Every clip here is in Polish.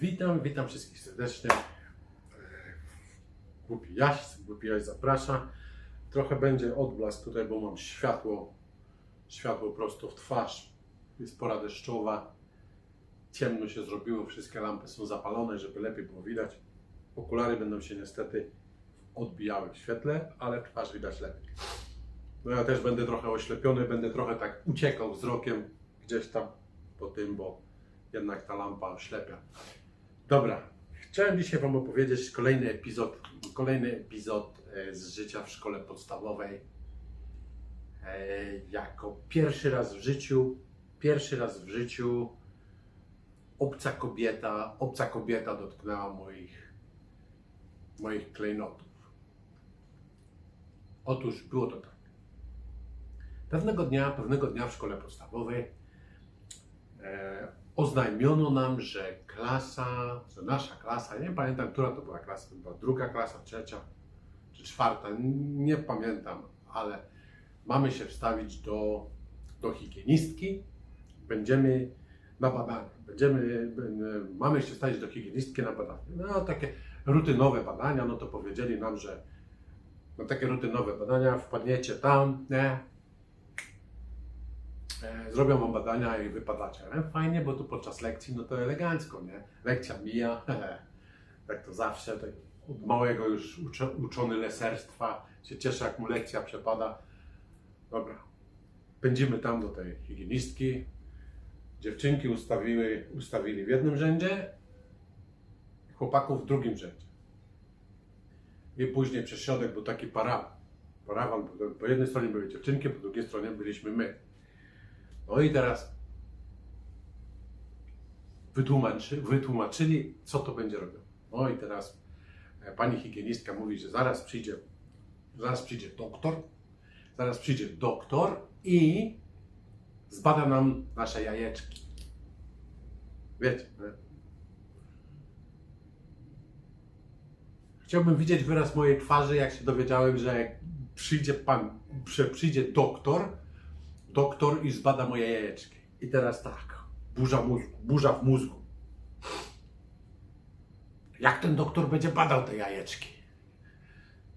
Witam, witam wszystkich serdecznie. E, Głupi Jaś, Głupi Jaś zaprasza. Trochę będzie odblask tutaj, bo mam światło, światło prosto w twarz. Jest pora deszczowa. Ciemno się zrobiło, wszystkie lampy są zapalone, żeby lepiej było widać. Okulary będą się niestety odbijały w świetle, ale twarz widać lepiej. No ja też będę trochę oślepiony, będę trochę tak uciekał wzrokiem gdzieś tam po tym, bo jednak ta lampa oślepia. Dobra, chciałem dzisiaj Wam opowiedzieć kolejny epizod, kolejny epizod e, z życia w szkole podstawowej. E, Jako pierwszy raz w życiu, pierwszy raz w życiu obca kobieta, obca kobieta dotknęła moich, moich klejnotów. Otóż było to tak. Pewnego dnia, pewnego dnia w szkole podstawowej e, oznajmiono nam, że klasa, że nasza klasa, nie pamiętam, która to była klasa, to była druga klasa, trzecia czy czwarta, nie pamiętam, ale mamy się wstawić do, do higienistki, będziemy na badanie, będziemy, mamy się wstawić do higienistki na badanie. No takie rutynowe badania, no to powiedzieli nam, że na takie rutynowe badania wpadniecie tam, nie, zrobią wam badania i wypadacie. Ale fajnie, bo tu podczas lekcji, no to elegancko, nie? Lekcja mija, tak to zawsze, tak od małego już uczo, uczony leserstwa, się cieszę jak mu lekcja przepada. Dobra, pędzimy tam do tej higienistki. Dziewczynki ustawiły, ustawili w jednym rzędzie, chłopaków w drugim rzędzie. I później przez środek był taki parawan. Parawan, po jednej stronie były dziewczynki, po drugiej stronie byliśmy my. No i teraz wytłumaczy, wytłumaczyli, co to będzie robiło. No i teraz e, pani higienistka mówi, że zaraz przyjdzie, zaraz przyjdzie doktor, zaraz przyjdzie doktor i zbada nam nasze jajeczki. Wiecie, nie? Chciałbym widzieć wyraz mojej twarzy, jak się dowiedziałem, że przyjdzie pan, że przyjdzie doktor, doktor i zbada moje jajeczki. I teraz tak, burza mózgu, burza w mózgu. Jak ten doktor będzie badał te jajeczki?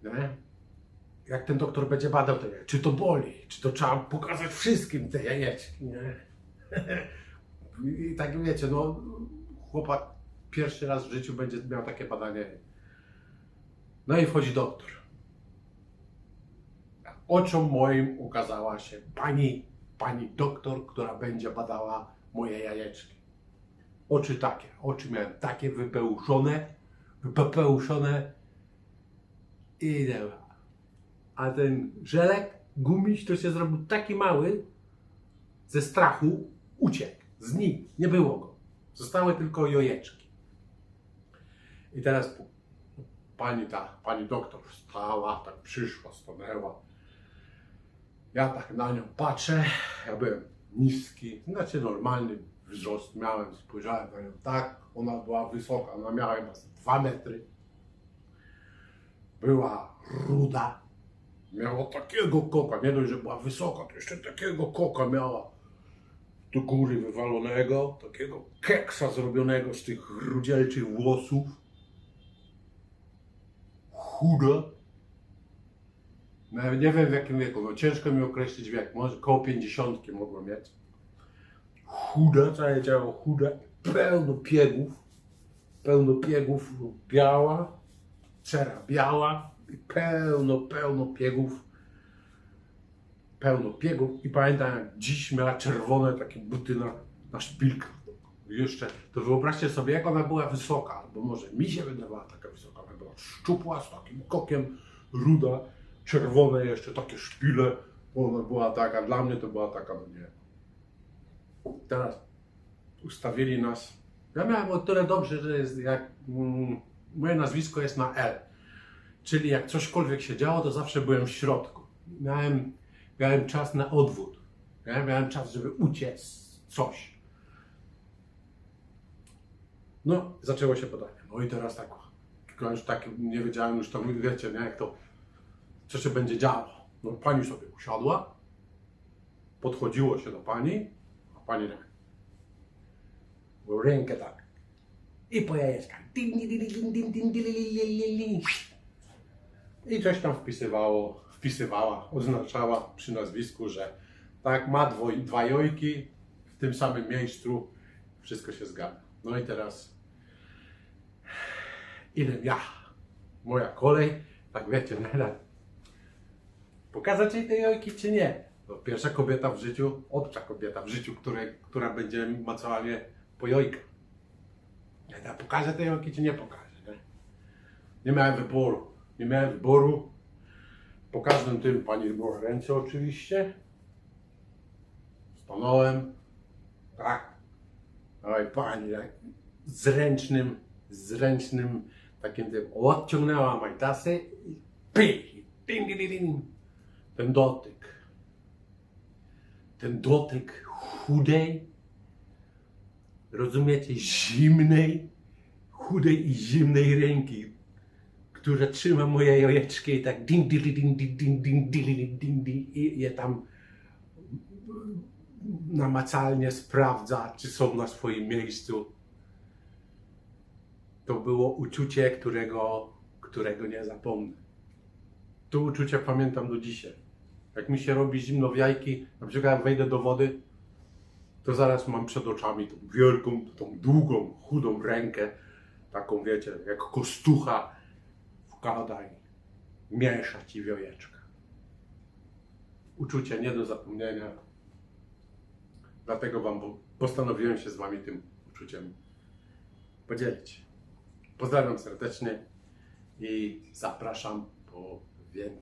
Nie? Jak ten doktor będzie badał te jajeczki? Czy to boli? Czy to trzeba pokazać wszystkim te jajeczki? Nie? I tak wiecie, no chłopak pierwszy raz w życiu będzie miał takie badanie. No i wchodzi doktor. Oczom moim ukazała się pani, pani doktor, która będzie badała moje jajeczki. Oczy takie, oczy miałem takie wypełszone, wypełszone i dobra. A ten żelek, gumiś, to się zrobił taki mały, ze strachu uciekł, znikł, nie było go. Zostały tylko jojeczki. I teraz pani ta, pani doktor wstała, tak przyszła, stanęła. Ja tak na nią patrzę, ja byłem niski, znaczy normalny wzrost miałem, spojrzałem na nią tak, ona była wysoka, ona miała chyba z dwa metry. Była ruda, miała takiego koka, nie dość, że była wysoka, to jeszcze takiego koka miała do góry wywalonego, takiego keksa zrobionego z tych rudzielczych włosów. Chuda. Nie wiem w jakim wieku, ciężko mi określić wiek, może koło 50 mogło mieć. Chuda, całe ciało chude, pełno piegów, pełno piegów, biała, cera biała i pełno, pełno piegów, pełno piegów i pamiętam jak dziś miała czerwone takie buty na, na Jeszcze, to wyobraźcie sobie jak ona była wysoka, albo może mi się wydawała taka wysoka, ona była szczupła, z takim kokiem, ruda, czerwone jeszcze, takie szpile, ona była taka, dla mnie to była taka, no nie. Teraz ustawili nas. Ja miałem o tyle dobrze, że jest jak mm, moje nazwisko jest na L. Czyli jak cośkolwiek się działo, to zawsze byłem w środku. Miałem, miałem czas na odwód. Ja miałem czas, żeby uciec coś. No, zaczęło się badanie. No i teraz tak, już tak nie wiedziałem już to, wiecie, nie, jak to, co się będzie działo. No, pani sobie usiadła, podchodziło się do pani, a pani tak. Rękę tak. I po. I coś tam wpisywało, wpisywała, oznaczała przy nazwisku, że tak, ma dwoj, dwa jojki w tym samym miejscu, wszystko się zgadza. No i teraz ile ja, moja kolej, tak wiecie, na pokazać jej te jojki czy nie? To pierwsza kobieta w życiu, obca kobieta w życiu, której, która będzie macała mnie po jojkach. Ja pokażę te jojki czy nie pokażę, nie? Nie miałem wyboru. Nie miałem wyboru. Po każdym tym pani była ręce oczywiście. Stanąłem. Tak. Oj pani, tak zręcznym, zręcznym takim tym odciągnęła majtasy i ding, ding, ding. Ten dotyk. Ten dotyk chudej, rozumiecie, zimnej, chudej i zimnej ręki, która trzyma moje jajeczki i tak ding, ding, ding, ding, ding, ding, ding, ding, ding, i je tam namacalnie sprawdza, czy są na swoim miejscu. To było uczucie, którego, którego nie zapomnę. To uczucie pamiętam do dzisiaj. Jak mi się robi zimno w jajki, na przykład jak wejdę do wody, to zaraz mam przed oczami tą wielką, tą długą, chudą rękę, taką wiecie, jak kostucha, wkłada i miesza ci wiojeczka. Uczucie nie do zapomnienia. Dlatego wam po- postanowiłem się z wami tym uczuciem podzielić. Pozdrawiam serdecznie i zapraszam po więcej.